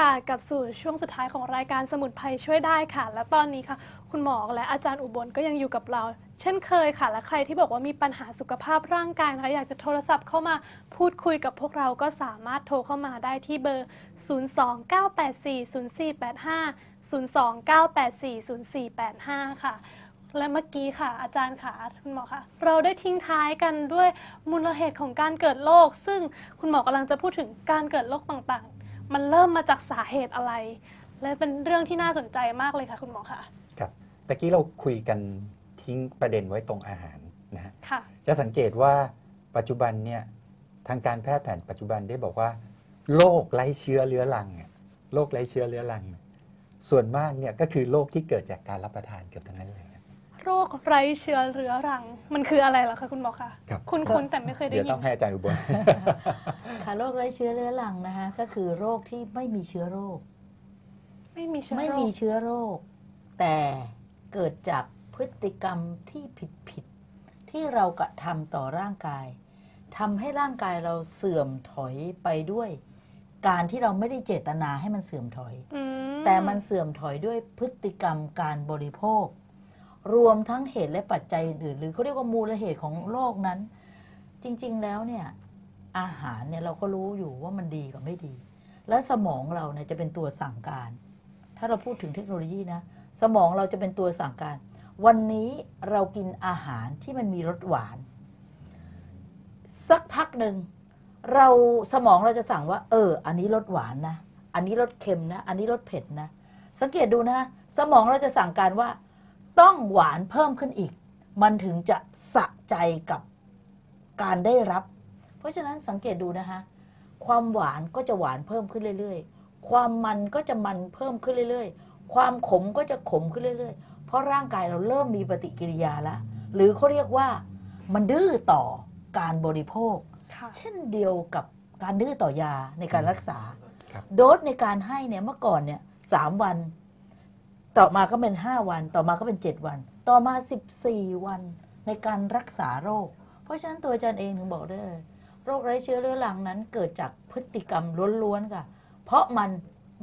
ค่ะกับสู่ช่วงสุดท้ายของรายการสมุนไพรช่วยได้ค่ะ และตอนนี้ค่ะ คุณหมอและอาจารย์อุบลก็ยังอยู่กับเรา เช่นเคยค่ะ และใครที่บอกว่ามีปัญหาสุขภาพร่างกายนะคะอยากจะโทรศัพท์เข้ามาพูดคุยกับพวกเราก็สามารถโทรเข้ามาได้ที่เบอร์ 029840485 029840485 ค่ะ และเมื่อกี้ค่ะ อาจารย์ค่ะคุณหมอค่ะเราได้ทิ้งท้ายกันด้วยมูลเหตุของการเกิดโรคซึ่งคุณหมอกำลังจะพูดถึงการเกิดโรคต่างๆ มันเริ่มมาจากสาเหตุอะไร และเป็นเรื่องที่น่าสนใจมากเลยค่ะ คุณหมอค่ะ ครับตะกี้เราคุยกันทิ้งประเด็นไว้ตรงอาหารนะฮะค่ะ จะสังเกตว่าปัจจุบันเนี่ยทางการแพทย์แผนปัจจุบันได้บอกว่าโรคไร้เชื้อเรื้อรังอะโรคไร้เชื้อเรื้อรังเนี่ยส่วนมากเนี่ยก็คือโรคที่เกิดจากการรับประทานเกือบทั้งนั้นเลยค รับโรคไร้เชื้อเรื้อรัง มันคืออะไรล่ะคะคุณหมอคะครับ คุณคุณแต่ไม่เคยได้เดี๋ยวยิต้อน งให้อาจารย์อุบล ค่ะโรคไร้เชื้อเรื้อรังนะคะก็คือโรคที่ไม่มีเชื้อโรค ไม่มีเชื้อไม่โรมีคเชื้อโรค แต่เกิดจากพฤติกรรมที่ผิดผิดๆที่เรากระทำต่อร่างกายทำให้ร่างกายเราเสื่อมถอยไปด้วย การที่เราไม่ได้เจตนาให้มันเสื่อมถอย อืแต่มันเสื่อมถอยด้วยพฤติกรรมการบริโภค รวมทั้งเหตุและปัจจัยอื่นหรือเขาเรียกว่ามูลเหตุของโรคนั้น จริง ๆ แล้วเนี่ยอาหารเนี่ยเราก็รู้อยู่ว่ามันดีกับไม่ดี และสมองเราเนี่ยจะเป็นตัวสั่งการ ถ้าเราพูดถึงเทคโนโลยีนะ สมองเราจะเป็นตัวสั่งการ วันนี้เรากินอาหารที่มันมีรสหวาน สักพักหนึ่งเราสมองเราจะสั่งว่า เออ อันนี้รสหวานนะ อันนี้รสเค็มนะ อันนี้รสเผ็ดนะ สังเกตดูนะ สมองเราจะสั่งการว่า ต้องหวานเพิ่มขึ้นอีก มันถึงจะสะใจกับการได้รับ เพราะฉะนั้นสังเกตดูนะคะ ความหวานก็จะหวานเพิ่มขึ้นเรื่อยๆ ความมันก็จะมันเพิ่มขึ้นเรื่อยๆ ความขมก็จะขมขึ้นเรื่อยๆ เพราะร่างกายเราเริ่มมีปฏิกิริยาแล้วหรือเขาเรียกว่ามันดื้อต่อการบริโภคค่ะเช่นเดียวกับการดื้อต่อยาในการรักษาครับโดสในการให้เนี่ยเมื่อก่อนเนี่ยสามวัน ต่อมาก็เป็น 5 วัน ต่อมาก็เป็น 7 วัน ต่อมา 14 วันในการรักษาโรค เพราะฉะนั้นตัวอาจารย์เองถึงบอกได้เลยโรคไร้เชื้อเรื้อรังนั้นเกิดจากพฤติกรรมล้วนๆค่ะ เพราะมัน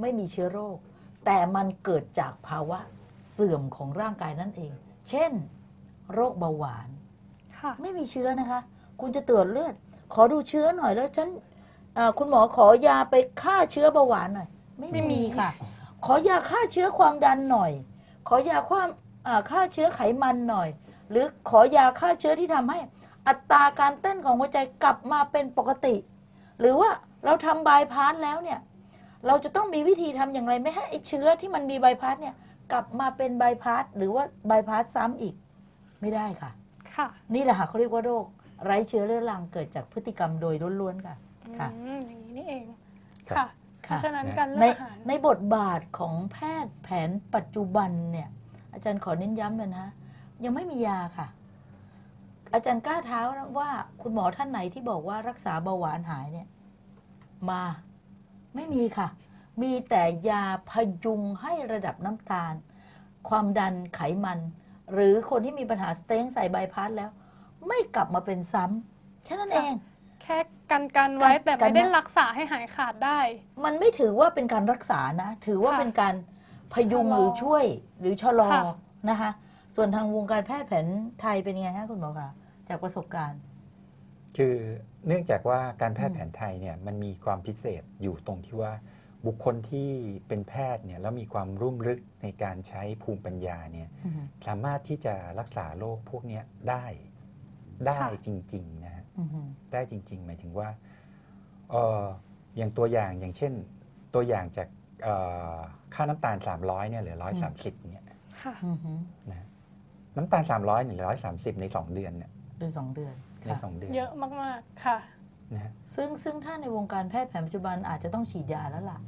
ไม่มีเชื้อโรค แต่มันเกิดจากภาวะเสื่อมของร่างกายนั่นเอง เช่น โรคเบาหวานค่ะไม่มีเชื้อนะคะ คุณจะตรวจเลือด ขอดูเชื้อหน่อยแล้วฉันเอ่อคุณหมอขอยาไปฆ่าเชื้อเบาหวานหน่อย ไม่ไม่มีมีค่ะ ขอยาฆ่าเชื้อความดันหน่อย ขอยาความอ่าฆ่าเชื้อไขมันหน่อย หรือขอยาฆ่าเชื้อที่ทำให้ อัตราการเต้นของหัวใจกลับมาเป็นปกติ หรือว่าเราทำบายพาสแล้วเนี่ยเราจะต้องมีวิธีทำอย่างไรไม่ให้ไอ้เชื้อที่มันมีบายพาสเนี่ยกลับมาเป็นบายพาสหรือว่าบายพาสซ้ำอีกไม่ได้ค่ะ ค่ะ นี่แหละค่ะเขาเรียกว่าโรคไร้เชื้อเรื้อรังเกิดจากพฤติกรรมโดยล้วนๆค่ะ ค่ะอืมอย่างนี้นี่เองครับค่ะ เพค่ะราะฉะนั้นนะการในเลือกอาหาร ในบทบาทของแพทย์แผนปัจจุบันเนี่ยอาจารย์ขอเน้นย้ำเลยนะยังไม่มียาค่ะ อาจารย์กล้าเท้านะว่าคุณหมอท่านไหนที่บอกว่ารักษาเบาหวานหายเนี่ยมาไม่มีค่ะ มีแต่ยาพยุงให้ระดับน้ำตาล ความดันไขมัน หรือคนที่มีปัญหาสเต็งใส่ใบพัดแล้ว ไม่กลับมาเป็นซ้ำแค่นั้นเองแค่กันกันไว้กันแต่กันไม่ได้นะรักษาให้หายขาดได้ มันไม่ถือว่าเป็นการรักษานะ ถือว่าค่ะเป็นการพยุงชะลอหรือช่วยหรือชะลอค่ะนะคะ ส่วนทางวงการแพทย์แผนไทยเป็นยังไงฮะคุณหมอคะจากประสบการณ์ คือเนื่องจากว่าการแพทย์แผนไทยเนี่ยมันมีความพิเศษอยู่ตรงที่ว่าบุคคลที่เป็นแพทย์เนี่ยแล้วมีความรุ่มลึกในการใช้ภูมิปัญญาเนี่ยสามารถที่จะรักษาโรคพวกเนี้ยได้ ได้ค่ะจริงๆนะฮะอือหือได้จริง ๆ หมายถึงว่าเอออย่างตัวอย่างอย่างเช่น ตัวอย่างจากเอ่อค่าน้ำตาล 300เนี่ยเหลือ 130เนี่ยค่ะอือหือนะน้ำตาล 300เหลือ130 ใน 2 เดือนเนี่ยเป็นสองเดือนในค่ะ2เดือน เยอะมากๆค่ะนะฮะซึ่งซึ่งถ้าในวงการแพทย์แผนปัจจุบันอาจจะต้องฉีดยาแล้วล่ะ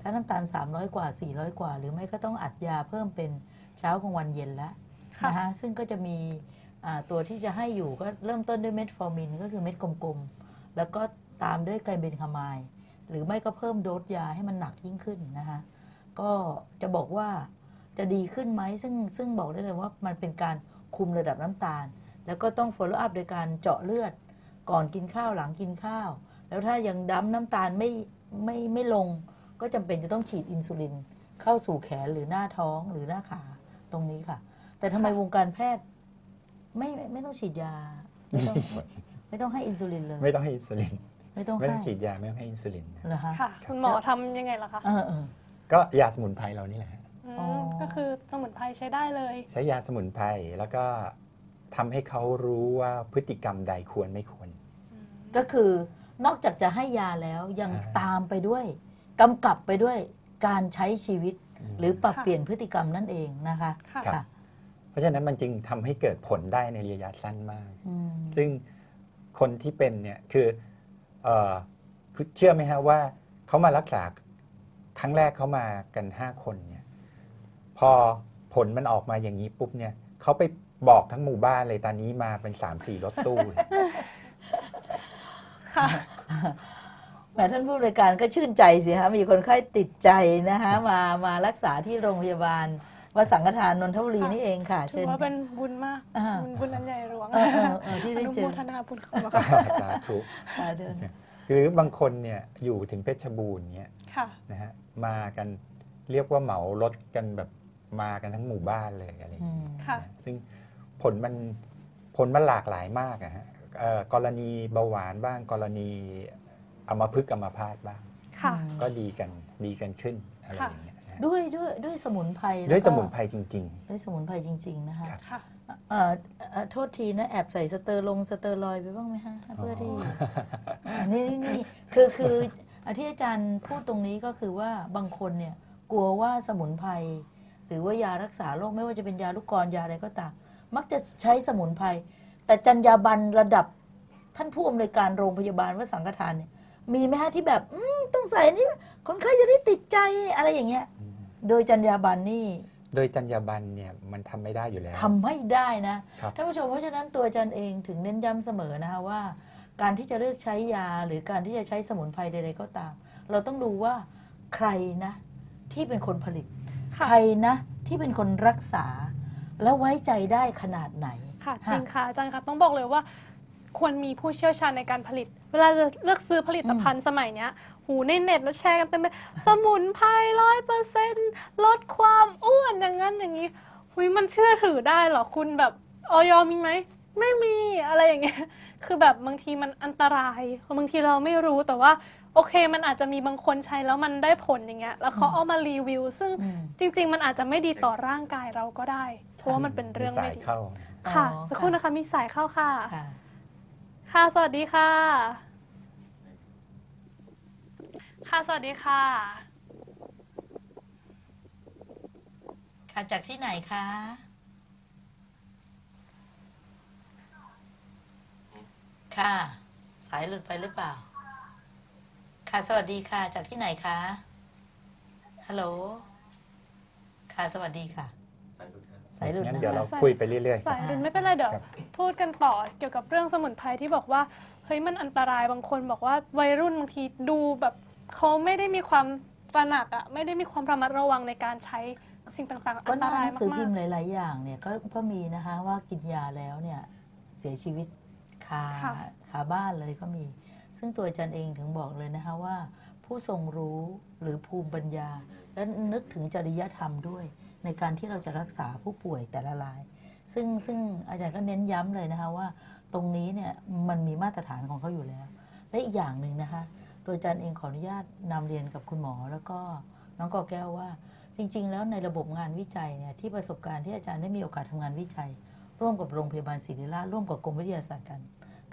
ถ้าน้ำตาล 300 กว่า 400 กว่า หรือไม่ก็ต้องอัดยาเพิ่มเป็นเช้ากลางวันเย็นแล้วค่ะนะคะซึ่งก็จะมีอ่า ตัวที่จะให้อยู่ก็เริ่มต้นด้วยเม็ดฟอร์มินก็คือเม็ดกลมๆ แล้วก็ตามด้วยไกลเบนคามาย หรือไม่ก็เพิ่มโดสยาให้มันหนักยิ่งขึ้นนะคะก็จะบอกว่าจะดีขึ้นไหมซึ่งซึ่งบอกได้เลยว่ามันเป็นการคุมระดับน้ำตาล แล้วก็ต้อง follow up โดยการเจาะเลือด ก่อนกินข้าวหลังกินข้าว แล้วถ้ายังดั้มน้ำตาลไม่ไม่ไม่ลง ก็ก็จำเป็นจะต้องฉีดอินซูลิน เข้าสู่แขนหรือหน้าท้องหรือหน้าขาตรงนี้ค่ะ แต่ทำไมวงการแพทย์ ไม่ไม่ไม่ต้องฉีดยา ไม่ต้องไม่ต้องให้อินซูลินเลย ไม่ต้องให้อินซูลิน ไม่ต้องไม่ให้ต้องฉีดยาไม่ต้องให้อินซูลินนะเหรอคะค่ะ คุณหมอทำยังไงล่ะคะเออเออ ก็ยาสมุนไพรเรานี่แหละฮะอืมอ๋อ ก็คือสมุนไพรใช้ได้เลย ใช้ยาสมุนไพรแล้วก็ทำให้เขารู้ว่าพฤติกรรมใดควรไม่ควร ก็คือนอกจากจะให้ยาแล้วยังอ่า ตามไปด้วยกำกับไปด้วยการใช้ชีวิต หรือปรับค่ะ เปลี่ยนพฤติกรรมนั่นเองนะคะ ค่ะครับ เพราะฉะนั้นมันจึงทำให้เกิดผลได้ในระยะสั้นมากอืมซึ่งคนที่เป็นเนี่ยคือเอ่อคือเชื่อไหมฮะว่าเขามารักษาครั้งแรกเขามากัน 5 คนเนี่ยพอผลมันออกมาอย่างนี้ปุ๊บเนี่ยเขาไปบอกทั้งหมู่บ้านเลยตอนนี้มาเป็น3-4รถตู้เลยค่ะแหมท่านผู้บริการก็ชื่นใจสิฮะมีคนไข้ติดใจนะคะมามารักษาที่โรงพยาบาล วสังฆทานนนทบุรีค่ะนี่เองค่ะถืเชิอญว่าเป็นบุญมาก อ่าบุญบุญอันใหญ่หลวงเออเออเออที่อได้นุเจโมอทนาบุญของค่ะสาธุค่ะเดิน หรือบางคนเนี่ยอยู่ถึงเพชรบูรณ์เนี่ยค่ะ นะฮะมากันเรียกว่าเหมารถกันแบบมากันทั้งหมู่บ้านเลยอะไรอย่างเงี้ยอืมค่ะนะซึ่งผลมันผลมันหลากหลายมากอะฮะเอ่อกรณีเบาหวานบ้างกรณีอัมพฤกษ์อัมพาตบ้าง ค่ะ ก็ดีกันดีกันขึ้นอะไรอย่างเงี้ยนะฮะ ด้วยด้วยด้วยสมุนไพรแล้วก็ด้วยสมุนไพรจริง ด้วยสมุนไพรจริง ๆ นะคะครับ ค่ะ เอ่อเอ่อโทษทีนะแอบใส่สเตอร์ลงสเตอร์ลอยด์ไปบ้างไหมฮะเพื่อที่อันนี้นี่คือคืออะที่อาจารย์พูดตรงนี้ก็คือว่าบางคนเนี่ยกลัวว่าสมุนไพรหรือว่ายารักษาโรคไม่ว่าจะเป็นยาลูกกรยาอะไรก็ตามมักจะใช้สมุนไพรแต่จรรยาบรรณระดับท่านผู้อำนวยการโรงพยาบาลวสังฆทานเนี่ยมีไหมฮะที่แบบอืมต้องใส่อันนี้ คนไข้จะได้ติดใจอะไรอย่างเงี้ย โดยจรรยาบรรณนี่ๆโดยจรรยาบรรณเนี่ยมันทำไม่ได้อยู่แล้ว ทำไม่ได้นะครับท่านผู้ชมเพราะฉะนั้นตัวอาจารย์เองถึงเน้นย้ำเสมอนะคะว่า การที่จะเลือกใช้ยาหรือการที่จะใช้สมุนไพรใดๆก็ตาม เราต้องดูว่าใครนะที่เป็นคนผลิต ค่ะ ใครนะที่เป็นคนรักษา แล้วไว้ใจได้ขนาดไหน ค่ะค่ะจริงค่ะอาจารย์คะต้องบอกเลยว่า ควรมีผู้เชี่ยวชาญในการผลิต เวลาจะเลือกซื้อผลิตภัณฑ์สมัยเนี้ย หูในเน็ตแล้วแชร์กันเต็มไปสมุนไพรร้อยเปอร์เซ็นต์ลดความอ้วนอย่างนั้นอย่างนี้หุยมันเชื่อถือได้เหรอคุณแบบออยมีไหมไม่มีอะไรอย่างเงี้ยคือแบบบางทีมันอันตรายบางทีเราไม่รู้แต่ว่าโอเค มันอาจจะมีบางคนใช้แล้วมันได้ผลอย่างเงี้ย แล้วเขาเอามารีวิว ซึ่งอืมจริง ๆ มันอาจจะไม่ดีต่อร่างกายเราก็ได้ เพราะว่ามันเป็นเรื่องมีไม่สายดีเข้าค่ะอ๋อสักครู่ค่ะนะคะมีสายเข้าค่ะ ค่ะค่ะสวัสดีค่ะ ค่ะ สวัสดีค่ะ ค่ะจากที่ไหนคะ ค่ะ สายหลุดไปหรือเปล่า ค่ะ สวัสดีค่ะ จากที่ไหนคะ ฮัลโหล ค่ะ สวัสดีค่ะ สายหลุดงั้นนะเดี๋ยวเราสายคุยไปเรื่อยสายรุนไม่เป็นไรเดี๋ยวครับ พูดกันต่อเกี่ยวกับเรื่องสมุนไพรที่บอกว่าเฮ้ยมันอันตรายบางคนบอกว่าวัยรุ่นบางทีดูแบบ เขาไม่ได้มีความตระหนักอะไม่ได้มีความระมัดระวังในการใช้สิ่งต่างๆก็อันหตน้าหรายนังสือมาพิกมพ์หลาย ๆ อย่างเนี่ยก็ก็มีนะคะว่ากินยาแล้วเนี่ยเสียชีวิตคาคาบ้านเลยก็มี ซึ่งตัวอาจารย์เองถึงบอกเลยนะคะว่า ผู้ทรงรู้หรือภูมิปัญญา และนึกถึงจริยธรรมด้วย ในการที่เราจะรักษาผู้ป่วยแต่ละราย ซึ่งซึ่งอาจารย์ก็เน้นย้ำเลยนะคะว่า ตรงนี้เนี่ยมันมีมาตรฐานของเขาอยู่แล้ว และอีกอย่างหนึ่งนะคะ ตัวอาจารย์เองขออนุญาตนำเรียนกับคุณหมอ แล้วก็น้องกอแก้วว่า จริง ๆ แล้วในระบบงานวิจัยเนี่ยที่ประสบการณ์ที่อาจารย์ได้มีโอกาสทำงานวิจัย ร่วมกับโรงพยาบาลศิริราชร่วมกับกรมวิทยาศาสตร์การ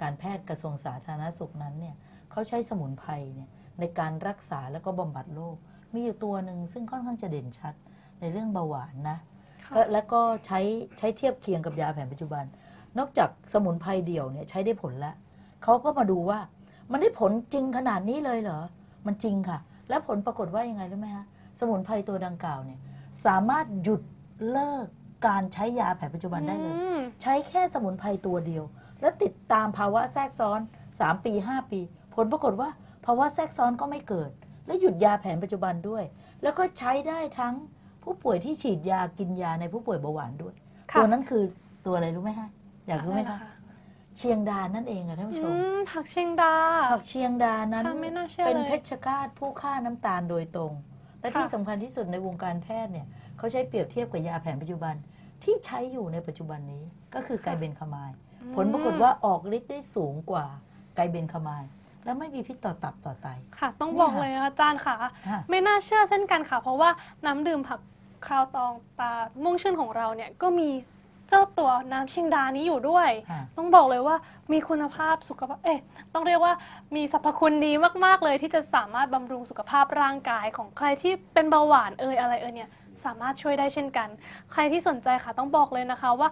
การแพทย์กระทรวงสาธารณสุขนั้นเนี่ยเขาใช้สมุนไพรเนี่ยในการรักษาแล้วก็บำบัดโรคมีอยู่ตัวหนึ่งซึ่งค่อนข้างจะเด่นชัดในเรื่องเบาหวานนะค่ะก็แล้วก็ใช้ใช้เทียบเคียงกับยาแผนปัจจุบัน นอกจากสมุนไพรเดี่ยวเนี่ยใช้ได้ผลแล้วเขาก็มาดูว่า มันได้ผลจริงขนาดนี้เลยเหรอ มันจริงค่ะ และผลปรากฏว่ายังไงรู้ไหมฮะสมุนไพรตัวดังกล่าวเนี่ยสามารถหยุดเลิกการใช้ยาแผนปัจจุบันได้เลยอืมใช้แค่สมุนไพรตัวเดียว แล้วติดตามภาวะแทรกซ้อน 3 ปี 5 ปี ผลปรากฏว่าภาวะแทรกซ้อนก็ไม่เกิด และหยุดยาแผนปัจจุบันด้วย แล้วก็ใช้ได้ทั้งผู้ป่วยที่ฉีดยากินยาในผู้ป่วยเบาหวานด้วยค่ะตัวนั้นคือตัวอะไรรู้ไหมฮะอยากรู้ไหมอะคะรล่ เชียงดานั่นเองค่ะท่านผู้ชอืมมผักเชียงดา ผักเชียงดานั้นค่ะไม่น่าเชื่อเป็นเลยเพชฌฆาตผู้ฆ่าน้ำตาลโดยตรง และค่ะ ที่สำคัญที่สุดในวงการแพทย์เนี่ยเขาใช้เปรียบเทียบกับยาแผนปัจจุบันที่ใช้อยู่ในปัจจุบันนี้ก็คือไกเบนคามาย ผลปรากฏว่าออกฤทธิ์ได้สูงกว่าไกเบนคามาย แล้วไม่มีพิษต่อตับต่อไต ค่ะ ต้องเนี่ยบอกเลยนะคะอาจารย์ค่ะ ค่ะ ไม่น่าเชื่อเช่นกันค่ะ เพราะว่าน้ำดื่มผักคาวตองตาม่วงชื่นของเราเนี่ยก็มี เจ้าตัวน้ำเชียงดานี้อยู่ด้วย ค่ะ ต้องบอกเลยว่ามีคุณภาพสุขภาพเอ๊ะต้องเรียกว่ามีสรรพคุณดีมากๆเลยที่จะสามารถบำรุงสุขภาพร่างกายของใครที่เป็นเบาหวานเอ่ยอะไรเอ่ยเนี่ยสามารถช่วยได้เช่นกัน ใครที่สนใจค่ะต้องบอกเลยนะคะว่า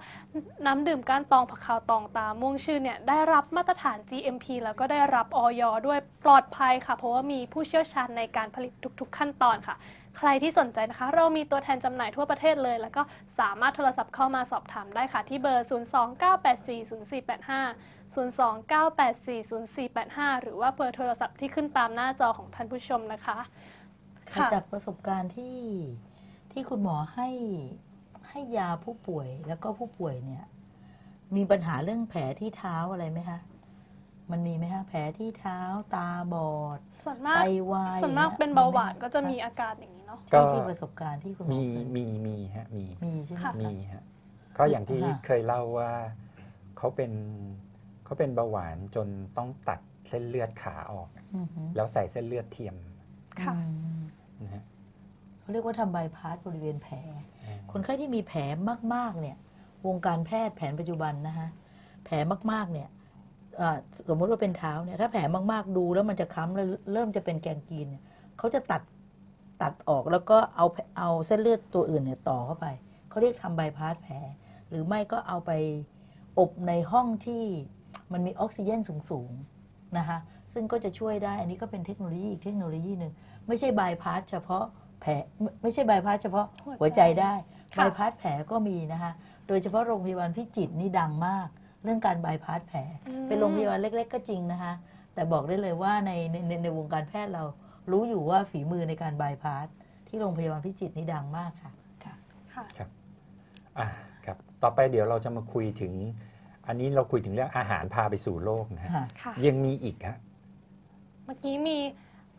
น้ำดื่มก้านตองผักขาวตองตาม่วงชื่นเนี่ยได้รับมาตรฐาน GMP แล้วก็ได้รับออยด้วยปลอดภัยค่ะ เพราะว่ามีผู้เชี่ยวชาญในการผลิตทุก ๆ ขั้นตอนค่ะ ใครที่สนใจนะคะ เรามีตัวแทนจำหน่ายทั่วประเทศเลย แล้วก็สามารถโทรศัพท์เข้ามาสอบถามได้ค่ะ ที่เบอร์ 029840485 029840485 หรือว่าเบอร์โทรศัพท์ที่ขึ้นตามหน้าจอของท่านผู้ชมนะคะค่ะจากประสบการณ์ที่ที่คุณหมอให้ให้ยาผู้ป่วยแล้วก็ผู้ป่วยเนี่ย มีปัญหาเรื่องแผลที่เท้าอะไรไหมคะมันมีไหมคะแผลที่เท้าตาบอดส่วนมากไตวายส่วนมากยเป็นเบาหวานไหก็จะมีอาการอย่างนี้ เนาะก็ที่ที่ประสบการณ์ที่คุณหมอมีเคยมีมีฮะมีมีใช่ไหมค่ะคะมีฮะก็อย่างที่ค่ะเคยเล่าว่าเขาเป็นเขาเป็นเบาหวานจนต้องตัดเส้นเลือดขาออกอือหือแล้วใส่เส้นเลือดเทียมค่ะอืมนะฮะเขาเรียกว่าทำบายพาสบริเวณแผลอ่าคนไข้ที่มีแผลมากๆเนี่ยวงการแพทย์แผนปัจจุบันนะคะแผลมากๆเนี่ยเอ่อสมมติว่าเป็นเท้าเนี่ยถ้าแผลมากๆดูแล้วมันจะค้ำแล้วเริ่มจะเป็นแกงกีนเนี่ยเขาจะตัด ตัดออกแล้วก็เอาเอาเส้นเลือดตัวอื่นเนี่ยต่อเข้าไป เขาเรียกทำบายพาสแผล หรือไม่ก็เอาไปอบในห้องที่มันมีออกซิเจนสูงๆนะคะซึ่งก็จะช่วยได้ อันนี้ก็เป็นเทคโนโลยีอีกเทคโนโลยีหนึ่งไม่ใช่บายพาสเฉพาะแผลไม่ไม่ใช่บายพาสเฉพาะหัหัววใจใจได้ค่ะบายพาสแผลก็มีนะคะโดยเฉพาะโรงพยาบาลพิจิตรนี่ดังมาก เรื่องการบายพาสแผลอืมเป็นโรงพยาบาลเล็ก ๆ ก็จริงนะคะแต่บอกได้เลยว่าในในในในวงการแพทย์เรา รู้อยู่ว่าฝีมือในการบายพาสที่โรงพยาบาลพิจิตรนี่ดังมากค่ะ ค่ะค่ะอ่าครับ ต่อไปเดี๋ยวเราจะมาคุยถึง อันนี้เราคุยถึงเรื่องอาหารพาไปสู่โลกนะฮะค่ะ ค่ะ ยังมีอีกฮะ เมื่อกี้มี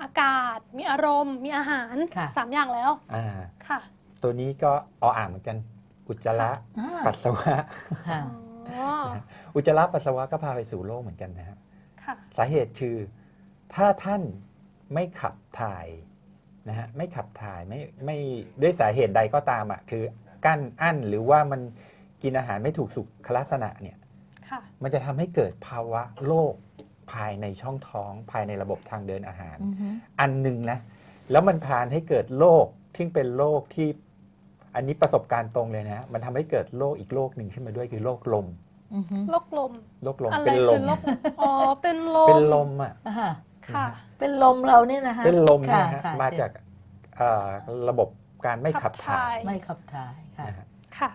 อากาศ มีอารมณ์ มีอาหารค่ะ สามอย่างแล้ว อ่า ค่ะตัวนี้ก็ออ่างเหมือนกัน อุจจาระ อ่าปัสสาวะ ค่ะ อ๋ออุจจาระปัสสาวะก็พาไปสู่โลกเหมือนกันนะฮะ ค่ะ สาเหตุคือ ถ้าท่าน ไม่ขับถ่ายนะฮะไม่ขับถ่ายไม่ไม่ด้วยสาเหตุใดก็ตามอะคือกั้นอั้นหรือว่ามันกินอาหารไม่ถูกสุขลักษณะเนี่ยค่ะมันจะทำให้เกิดภาวะโรคภายในช่องท้องภายในระบบทางเดินอาหารอือฮึอันหนึ่งนะแล้วมันพานให้เกิดโรคที่เป็นโรคที่อันนี้ประสบการณ์ตรงเลยนะ มันทำให้เกิดโรคอีกโรคหนึ่งขึ้นมาด้วยคือโรคลมอือฮึโรคลมโรคลมอะไรเป็นลคืมอโรคอ๋อเป็นลมเป็นลมอะอ่า ค่ะ เป็นลมเราเนี่ยนะคะเป็นลมเนยค่ะฮะค่ะมาจากเอ่อระบบการไม่ขับถ่ายไม่ขับถ่ายค่ะ นะฮะค่ะ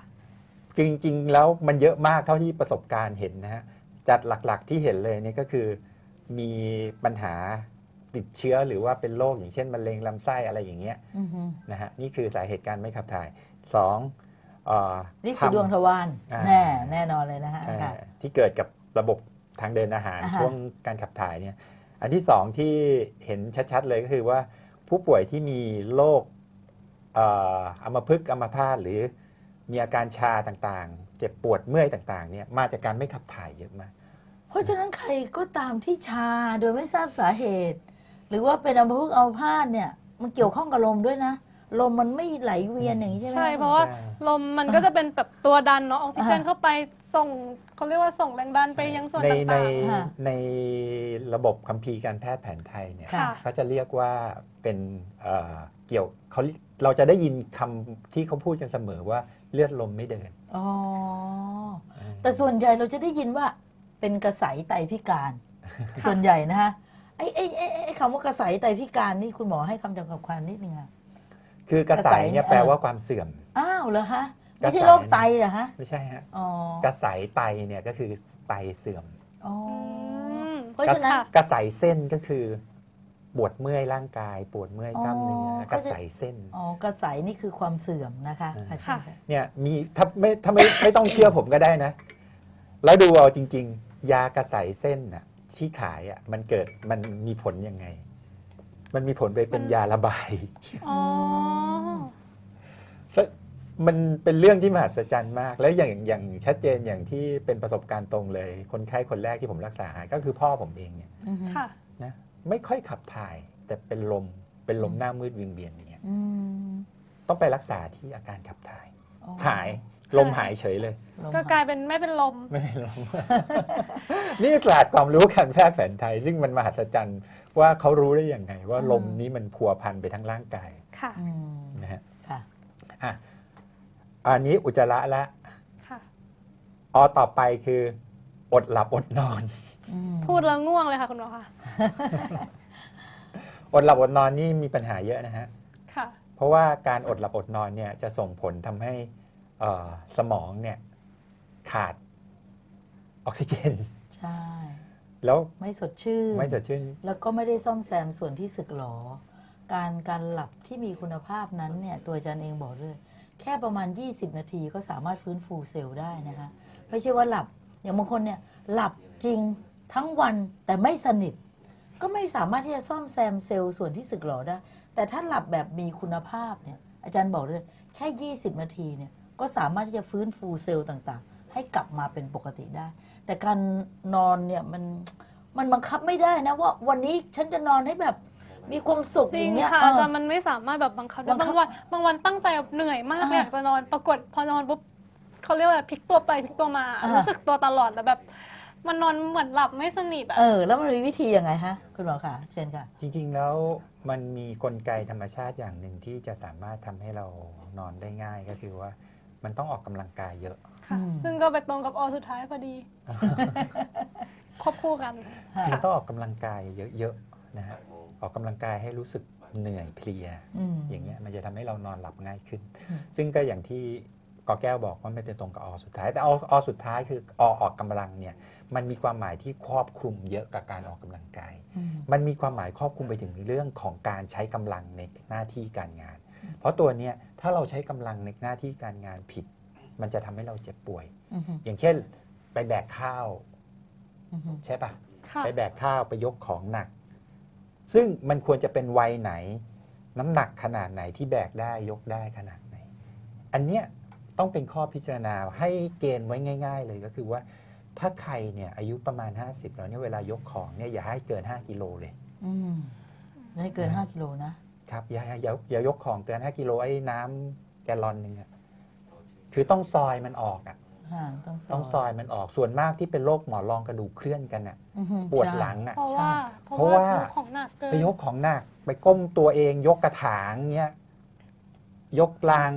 จริงๆ แล้วมันเยอะมากเท่าที่ประสบการณ์เห็นนะฮะจัดหลักๆที่เห็นเลยเนี่ยก็คือ มีปัญหาติดเชื้อหรือว่าเป็นโรคอย่างเช่นมะเร็งลำไส้อะไรอย่างเงี้ยอือฮึนะฮะนี่คือสาเหตุการไม่ขับถ่ายสองเอ่อนี่สีทำ ดวงทวารอ่า แน่แน่นอนเลยนะคะเอ่อค่ะ ที่เกิดกับระบบทางเดินอาหาร อ่าฮะ ช่วงการขับถ่ายเนี่ย อันที่สองที่เห็นชัดๆเลยก็คือว่าผู้ป่วยที่มีโรคเอ่ออัมพฤกษ์อัมพาตหรือมีอาการชาต่างๆ เจ็บปวดเมื่อยต่างๆเนี่ยมาจากการไม่ขับถ่ายเยอะมาก เพราะฉะนั้นใครก็ตามที่ชาโดยไม่ทราบสาเหตุ หรือว่าเป็นอัมพฤกษ์อัมพาตเนี่ยมันเกี่ยวข้องกับลมด้วยนะ ลมมันไม่ไหลเวียนอย่างนี้ใช่ไหมใช่เพราะว่าใช่ลมมันก็จะเป็นแบบตัวดันเนาะออกซิเจนอ่าเข้าไปส่ง เขาเรียกว่าส่งแรงดันไปยังส่วนในต่างในๆค่ะในระบบคัมภีร์การแพทย์แผนไทยเนี่ยค่ะ เขาจะเรียกว่าเป็นเอ่อเกี่ยวเขาเราจะได้ยินคำที่เขาพูดกันเสมอว่าเลือดลมไม่เดินอ๋อแต่ส่วนใหญ่เราจะได้ยินว่าเป็นกระสายไตพิการ ส่วนใหญ่นะฮะไอ้ไอ้ไอ้ไอ้คำว่ากระสายไตพิการนี่คุณหมอให้คำจำกัดความนิดนึงอะ คือกระสายเนี่ยกระสายเนี่ย แปลว่าความเสื่อม อ้าวเหรอฮะกระ ไม่สายใช่โรคไตเหรอฮะไม่ใช่ฮะอ๋อกระสายไตเนี่ยก็คือไตเสื่อมอ๋ออืมเพราะฉะนั้นค่ะกระสายเส้นก็คือปวดเมื่อยร่างกาย ปวดเมื่อยกล้ามเนื้ออ๋อกระสายเส้นอ๋อกระสายนี่คือความเสื่อมนะคะอ่าอาจารค่ะย์ค่ะเนี่ยมีถ้าไม่ถ้าไม่ไม่ต้องเชื่อผมก็ได้นะ แล้วดูเอาจริง ๆ ยากระใสเส้นน่ะที่ขายอะมันเกิดมันมีผลยังไง มันมีผลไปเป็นมันยาระบายอ๋อซึ่ง มันเป็นเรื่องที่มหัศจรรย์มาก แล้วอย่างอย่างชัดเจนอย่างที่เป็นประสบการณ์ตรงเลย คนไข้คนแรกที่ผมรักษาหายก็คือพ่อผมเองเนี่ยอือฮึค่ะนะไม่ค่อยขับถ่าย แต่เป็นลมเป็นลมหน้ามืดวิงเวียนอย่างเงี้ยอืมต้องไปรักษาที่อาการขับถ่ายอ๋อหายลมหายเฉยเลยลมก็หกลายเป็นไม่เป็นลมไม่เป็นลม นี่ศาสตร์ความรู้การแพทย์แผนไทย ซึ่งมันมหัศจรรย์ว่าเขารู้ได้ยังไง ว่าลมนี้มันพัวพันไปทั้งร่างกาย ค่ะอืมนะฮะค่ะอะ อันนี้อุจจาระละค่ะอต่อไปคือ อดหลับอดนอนอืมพูดแล้วง่วงเลยค่ะคุณหมอค่ะอดหลับอดนอนนี่มีปัญหาเยอะนะฮะค่ะเพราะว่าการอดหลับอดนอนเนี่ยจะส่งผลทำให้เอ่อสมองเนี่ยขาดออกซิเจน ใช่ แล้วไม่สดชื่น ไม่สดชื่น แล้วก็ไม่ได้ซ่อมแซมส่วนที่สึกหรอ การการหลับที่มีคุณภาพนั้นเนี่ยตัวอาจารย์เองบอกเลย แค่ประมาณ 20 นาทีก็สามารถฟื้นฟูเซลล์ได้นะคะไม่ใช่ว่าหลับอย่างบางคนเนี่ยหลับจริงทั้งวันแต่ไม่สนิท ก็ไม่สามารถที่จะซ่อมแซมเซลล์ส่วนที่สึกหรอได้ แต่ถ้าหลับแบบมีคุณภาพเนี่ยอาจารย์บอกเลยแค่ 20 นาทีเนี่ยก็สามารถที่จะฟื้นฟูเซลล์ต่างๆ ให้กลับมาเป็นปกติได้ แต่การนอนเนี่ยมันมันบังคับไม่ได้นะว่าวันนี้ฉันจะนอนให้แบบ มีความสุขจอริงย่างเงี้ยค่ะเออ อาจารย์มันไม่สามารถแบบบังคับได้บังคับาบงวันบางวันตั้งใจแบบเหนื่อยมากอ่าเลยอยากจะนอนปรากฏพอนอนปุ๊บเขาเรียกว่าพลิกตัวไปพลิกตัวมาอ่ารู้รู้สึกตัวตลอดแล้วแบบ มันนอนเหมือนหลับไม่สนิทอะ เออ แล้วมันมีวิธียังไงฮะ คุณหมอคะเชิญค่ะ จริง ๆ แล้วมันมีกลไกธรรมชาติอย่างหนึ่งที่จะสามารถทำให้เรานอนได้ง่ายก็คือว่ามันต้องออกกำลังกายเยอะ ค่ะอืม ซึ่งก็ไปตรงกับออสุดท้ายพอดี ควบคู่กันมันต้องออกกำลังกายเยอะๆนะฮะ ออกกำลังกายให้รู้สึกเหนื่อยเพลียอืมอย่างเงี้ยมันจะทำให้เรานอนหลับง่ายขึ้นอืมซึ่งก็อย่างที่กอแก้วบอกว่าไม่เป็นตรงกับอสุดท้าย แต่อออสุดท้ายคืออออกกำลังเนี่ยมันมีความหมายที่ครอบคลุมเยอะกับการออกกำลังกายอืมมันมีความหมายครอบคลุมไปถึงเรื่องของการใช้กำลังในหน้าที่การงาน เพราะตัวเนี้ยถ้าเราใช้กำลังในหน้าที่การงานผิด มันจะทำให้เราเจ็บป่วยอืมอย่างเช่น ไปแบกข้าวอืมใช่ปะค่ะไปแบกข้าวไปยกของหนัก ซึ่งมันควรจะเป็นวัยไหน น้ำหนักขนาดไหนที่แบกได้ยกได้ขนาดไหน อันเนี้ยต้องเป็นข้อพิจารณาให้เกณฑ์ไว้ง่าย ๆ เลยก็คือว่าถ้าใครเนี่ยอายุประมาณ 50 แล้วเนี่ยเวลายกของเนี่ยอย่าให้เกิน 5 กิโลเลย อืมได้เกิน 5กิโลนะ ครับอย่าอย่าอย่ายกของเกิน 5 กิโลไอ้น้ำแกลลอนหนึ่งอะคือต้องซอยมันออกอะอ่า ต้องซอยต้องซอยมันออกส่วนมากที่เป็นโรคหมอนรองกระดูกเคลื่อนกันอะอือฮึปวดใช่หลังอะเพราะว่าเพเพราะราะว่าว่ายกของหนักเกิน ไปยกของหนัก ไปก้มตัวเอง ยกกระถางเงี้ยยกลัง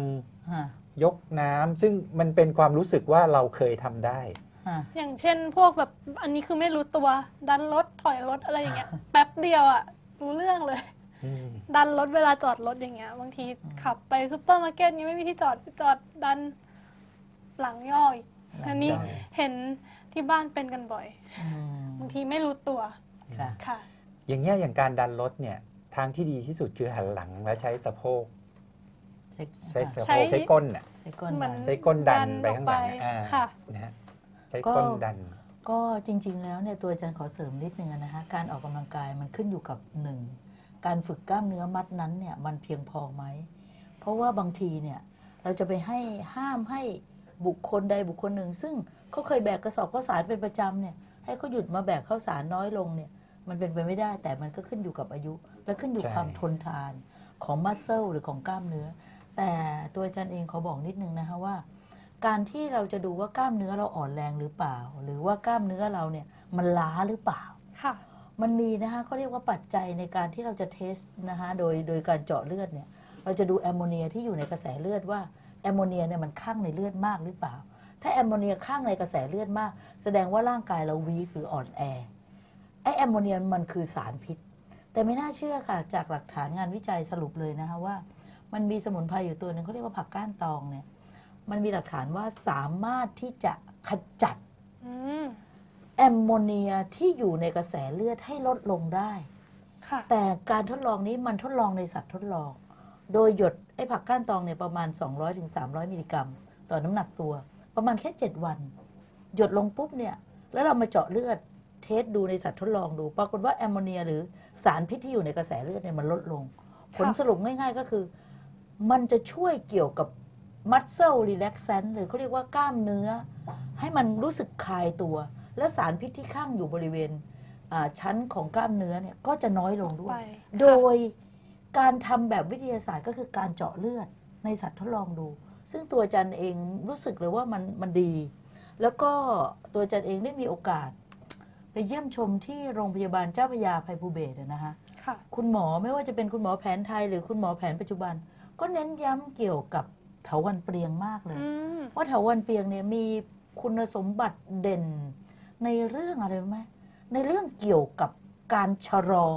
อ่ายกน้ำซึ่งมันเป็นความรู้สึกว่าเราเคยทำได้อ่าอย่างเช่นพวกแบบอันนี้คือไม่รู้ตัว ดันรถถอยรถอะไรอย่างเงี้ย แป๊บเดียวอะรู้เรื่องเลยดันรถเวลาจอดรถอย่างเงี้ยบางทีขับไปซูเปอร์มาร์เก็ตนี้ไม่มีที่จอดจอดดัน หลังย่ออีกอันนี้ใช่เห็นที่บ้านเป็นกันบ่อยอืมบางทีไม่รู้ตัวค่ะค่ะ อย่างเงี้ยอย่างการดันรถเนี่ยทางที่ดีที่สุดคือหันหลังแล้วใช้สะโพกใช้ใช้สะใช้โพกใช้ก้นน่ะใช้ก้นเหมืดัอนนใช้ก้นดันดันไปข้างหลังออกไปอ่าค่ะนะฮะใช้ก้นก็ดันก็จริง ๆ แล้วเนี่ยตัวอาจารย์ขอเสริมนิดนึงอะนะคะการออกกำลังกายมันขึ้นอยู่กับหนึ่งการฝึกกล้ามเนื้อมัดนั้นเนี่ยมันเพียงพอไหม เพราะว่าบางทีเนี่ยเราจะไปให้ห้ามให้ บุคคลใดบุคคลหนึ่ง ซึ่งเขาเคยแบกกระสอบข้าวสารเป็นประจำเนี่ยให้เขาหยุดมาแบกข้าวสารน้อยลงเนี่ยมันเป็นไปไม่ได้แต่มันก็ขึ้นอยู่กับอายุ และขึ้นอยู่ใช่ความทนทานของมัสเซลหรือของกล้ามเนื้อ แต่ตัวอาจารย์เองขอบอกนิดนึงนะคะว่า การที่เราจะดูว่ากล้ามเนื้อเราอ่อนแรงหรือเปล่า หรือว่ากล้ามเนื้อเราเนี่ยมันล้าหรือเปล่าค่ะมันมีนะคะเขาเรียกว่าปัจจัยในการที่เราจะเทสนะคะโดยโดยการเจาะเลือดเนี่ยเราจะดูแอมโมเนียที่อยู่ในกระแสเลือดว่า แอมโมเนียเนี่ยมันข้างในเลือดมากหรือเปล่า ถ้าแอมโมเนียข้างในกระแสเลือดมาก แสดงว่าร่างกายเราวีคหรืออ่อนแอไอแอมโมเนียมันคือสารพิษ แต่ไม่น่าเชื่อค่ะ จากหลักฐานงานวิจัยสรุปเลยนะคะว่า มันมีสมุนไพรอยู่ตัวหนึ่งเขาเรียกว่าผักก้านตองเนี่ยมันมีหลักฐานว่าสามารถที่จะขจัดอืมแอมโมเนียที่อยู่ในกระแสเลือดให้ลดลงได้ค่ะแต่การทดลองนี้มันทดลองในสัตว์ทดลอง โดยหยดไอ้ผักก้านตองเนี่ยประมาณ 200-300 มิลลิกรัม ต่อน้ำหนักตัว ประมาณแค่ 7 วัน หยดลงปุ๊บเนี่ย แล้วเรามาเจาะเลือดเทสดูในสัตว์ทดลองดู ปรากฏว่าแอมโมเนียหรือสารพิษที่อยู่ในกระแสเลือดเนี่ยมันลดลง ผลสรุปง่ายๆก็คือ มันจะช่วยเกี่ยวกับ muscle relaxant หรือเขาเรียกว่ากล้ามเนื้อ ให้มันรู้สึกคลายตัว แล้วสารพิษที่ข้างอยู่บริเวณอ่าชั้นของกล้ามเนื้อเนี่ยก็จะน้อยลงด้วยไปโดย การทำแบบวิทยาศาสตร์ก็คือการเจาะเลือดในสัตว์ทดลองดู ซึ่งตัวอาจารย์เองรู้สึกเลยว่ามันมันดี แล้วก็ตัวอาจารย์เองได้มีโอกาส ไปเยี่ยมชมที่โรงพยาบาลเจ้าพระยาภัยภูเบศรนะคะค่ะคุณหมอไม่ว่าจะเป็นคุณหมอแผนไทย หรือคุณหมอแผนปัจจุบัน ก็เน้นย้ำเกี่ยวกับเถาวันเปรียงมากเลยอืมว่าเถาวันเปรียงเนี่ยมีคุณสมบัติเด่นในเรื่องอะไรรู้ไหมในเรื่องเกี่ยวกับการชะลอ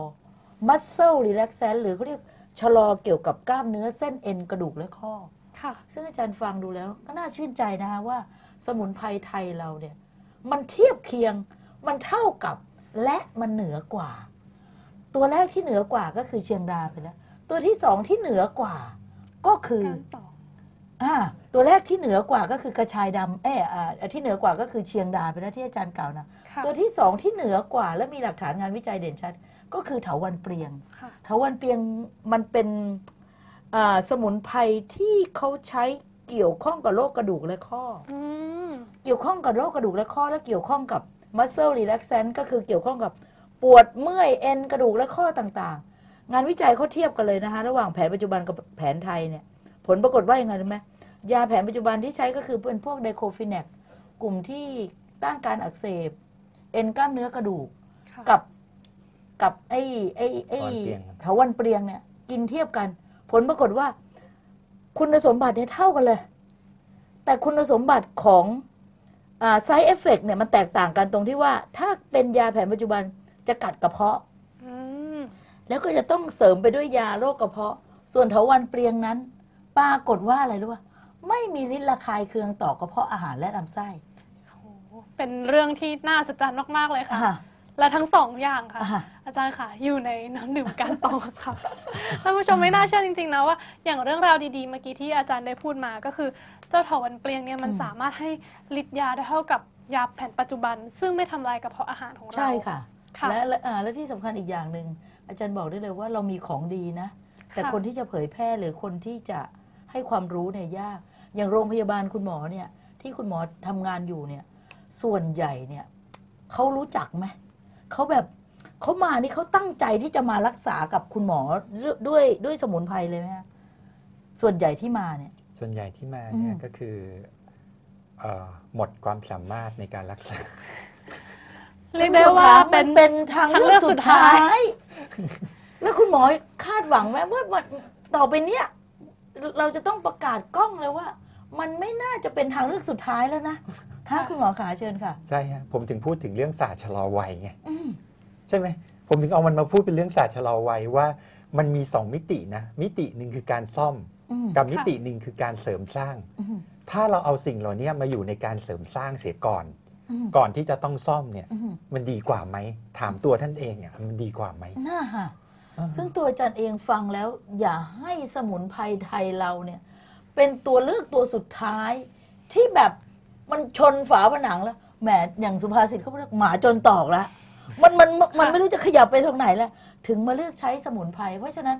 muscle relaxant หรือเขาเรียก ชะลอเกี่ยวกับกล้ามเนื้อเส้นเอ็นกระดูกและข้อ ค่ะ ซึ่งอาจารย์ฟังดูแล้วก็น่าชื่นใจนะคะว่า สมุนไพรไทยเราเนี่ย มันเทียบเคียงมันเท่ากับและมันเหนือกว่า ตัวแรกที่เหนือกว่าก็คือเชียงดาไปแล้ว ตัวที่สองที่เหนือกว่าก็คือการต่ออ่าตัวแรกที่เหนือกว่าก็คือกระชายดำเอออ่าที่เหนือกว่าก็คือเชียงดาไปแล้วที่อาจารย์กล่าวนะ ค่ะ ตัวที่สองที่เหนือกว่าและมีหลักฐานงานวิจัยเด่นชัด ก็คือเถาวันเปรียง ค่ะ เถาวันเปรียงมันเป็นอ่าสมุนไพรที่เขาใช้เกี่ยวข้องกับโรคกระดูกและข้อ อืม เกี่ยวข้องกับโรคกระดูกและข้อและเกี่ยวข้องกับ muscle relaxant ก็คือเกี่ยวข้องกับปวดเมื่อยเอ็นกระดูกและข้อต่างๆ งานวิจัยเขาเทียบกันเลยนะคะ ระหว่างแผนปัจจุบันกับแผนไทยเนี่ยผลปรากฏว่ายังไงรู้ไหมยาแผนปัจจุบันที่ใช้ก็คือเป็นพวกไดโคฟินแนกกลุ่มที่ต้านการอักเสบ เอ็นกล้ามเนื้อกระดูก ค่ะ กับ กับไอ้ไอ้ไอ้ถาวันเปรียง เถาวันเปรียงเนี่ยกินเทียบกัน ผลปรากฏว่า คุณสมบัติเนี่ยเท่ากันเลย แต่คุณสมบัติของไซเอฟเฟกเนี่ยมันแตกต่างกันตรงที่ว่า ถ้าเป็นยาแผนปัจจุบันจะกัดกระเพาะ อืมแล้วก็จะต้องเสริมไปด้วยยาโรคกระเพาะ ส่วนเถาวันเปรียงนั้น ปรากฏว่าอะไรรู้ป่ะไม่มีฤทธิ์ระคายเคืองต่อกระเพาะอาหารและลำไส้โอ้โหเป็นเรื่องที่น่าสะใจมาก ๆ เลยค่ะ อ่า และทั้งสองอย่างค่ะอ่าอาจารย์ค่ะ อยู่ในน้ำดื่มการตองค่ะท่านผู้ชมไม่น่าเชื่อจริงๆนะว่า อย่างเรื่องราวดีๆเมื่อกี้ที่อาจารย์ได้พูดมาก็คือ เจ้าเถาวันเปลียงเนี่ยมันอืมสามารถให้ฤทธิ์ยาได้เท่ากับยาแผนปัจจุบัน ซึ่งไม่ทำลายกระเพาะอาหารของเรา ใช่ค่ะค่ะและและอ่าและที่สำคัญอีกอย่างหนึ่งอาจารย์บอกได้เลยว่าเรามีของดีนะ แต่ค่ะคนที่จะเผยแพร่หรือคนที่จะให้ความรู้เนี่ยยาก อย่างโรงพยาบาลคุณหมอเนี่ยที่คุณหมอทำงานอยู่เนี่ยส่วนใหญ่เนี่ยเขารู้จักไหม เขาแบบเขามานี่เขาตั้งใจที่จะมารักษากับคุณหมอด้วยด้วยด้วยสมุนไพรเลยไหมฮะส่วนใหญ่ที่มาเนี่ย ส่วนใหญ่ที่มาเนี่ยอืมก็คือเอ่อหมดความสามารถในการรักษา เรียกได้ว่ามัเป็นเป็นทางทางเลืเลืออกกสุสุดดท้าท้ายยแล้วคุณหมอคาดหวังไหมว่ามันต่อไปเนี้ยเราจะต้องประกาศกล้องเลยว่า มันไม่น่าจะเป็นทางเลือกสุดท้ายแล้วนะ ค่ะคุณหมอขาเชิญค่ะ ใช่ฮะผมถึงพูดถึงเรื่องศาสตร์ชะลอวัยไงอืมใช่ไหมผมถึงเอามันมาพูดเป็นเรื่องศาสตร์ชะลอวัยว่ามันมีสองมิตินะมิติหนึ่งคือการซ่อม อืมกับมิติหนึ่งคือการเสริมสร้าง อืมถ้าเราเอาสิ่งเหล่านี้มาอยู่ในการเสริมสร้างเสียก่อน อืมก่อนที่จะต้องซ่อมเนี่ย อืมมันดีกว่าไหมถามตัวท่านเองอะมันดีกว่าไหมน่าฮะซึ่งตัวอาจารย์เองฟังแล้ว อย่าให้สมุนไพรไทยเราเนี่ย เป็นตัวเลือกตัวสุดท้ายที่แบบ มันชนฝาผนังแล้วแหมอย่างสุภาษิตเขาเรียกหมาจนตอกแล้วมันมันมันไม่รู้จะขยับไปทางไหนแล้ว ถึงมาเลือกใช้สมุนไพรเพราะฉะนั้น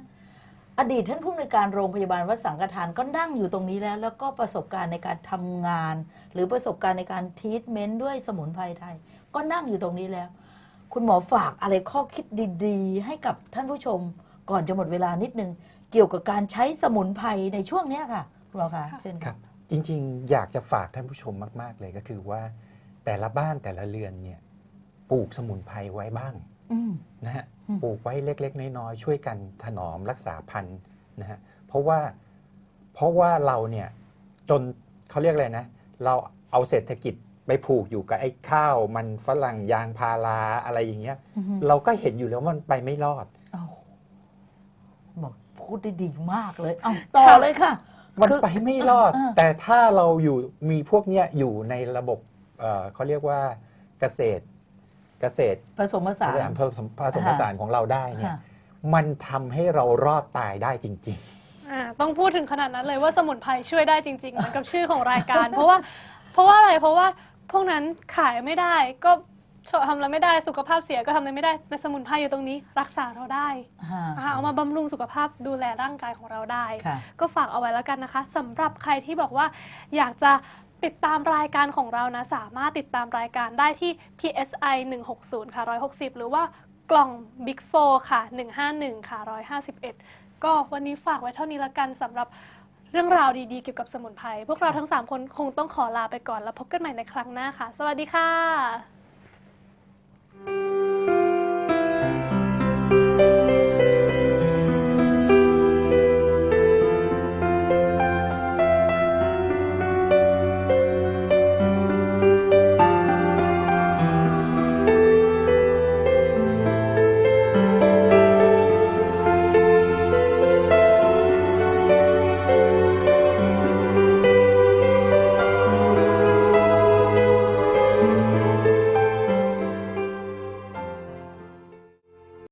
อดีตท่านผู้อำนวยการโรงพยาบาลวัดสังฆทานก็นั่งอยู่ตรงนี้แล้ว แล้วก็ประสบการณ์ในการทำงาน หรือประสบการณ์ในการทีทเมนต์ด้วยสมุนไพรไทย ก็นั่งอยู่ตรงนี้แล้ว คุณหมอฝากอะไรข้อคิดดีๆ ให้กับท่านผู้ชมก่อนจะหมดเวลานิดนึง เกี่ยวกับการใช้สมุนไพรในช่วงเนี้ยค่ะคุณหมอคะค่ะเชิญครัค่ะบ จริงๆ อยากจะฝากท่านผู้ชมมากๆ เลยก็คือว่า แต่ละบ้านแต่ละเรือนเนี่ยปลูกสมุนไพรไว้บ้างอืมนะฮะอืมปลูกไว้เล็ก ๆ น้อยๆช่วยกันถนอมรักษาพันธุ์นะฮะเพราะว่าเพราะว่าเราเนี่ยจนเขาเรียกอะไรนะ เราเอาเศรษฐกิจไปผูกอยู่กับไอ้ข้าวมันฝรั่งยางพาราอะไรอย่างเงี้ยอืมเราก็เห็นอยู่แล้วว่ามันไปไม่รอดเอาบอกพูดได้ดีมากเลย เอาต่อเลยค่ะ มันคือไปไม่รอดเออ แต่ถ้าเราอยู่มีพวกเนี้ยอยู่ในระบบเอ่อเขาเรียกว่าเกษตรเกษตรผสมผสาเกษตรน ผสมผสมผสานของเราได้เนี่ยค่ะ มันทำให้เรารอดตายได้จริงอ่าต้องพูดถึงขนาดนั้นเลยว่าสมุนไพรช่วยได้จริงๆเหมือนกับชื่อของรายการ เพราะว่าเพราะว่าอะไรเพราะว่าพวกนั้นขายไม่ได้ก็ ทำอะไรไม่ได้สุขภาพเสียก็ทำอะไรไม่ได้แต่สมุนไพรอยู่ตรงนี้ รักษาเราได้ฮะอ่าเอามาบำรุงสุขภาพดูแลร่างกายของเราได้ค่ะก็ฝากเอาไว้แล้วกันนะคะสำหรับใครที่บอกว่าอยากจะติดตามรายการของเรานะ สามารถติดตามรายการได้ที่ PSI 160ค่ะ160 หรือว่ากล่อง Big 4ค่ะ 151 ค่ะ 151 ก็วันนี้ฝากไว้เท่านี้ละกันสำหรับเรื่องราวดีๆ เกี่ยวกับสมุนไพรพวกเราทั้ง 3 คนคงต้องขอลาไปก่อนแล้วพบกันใหม่ในครั้งหน้าค่ะ สวัสดีค่ะ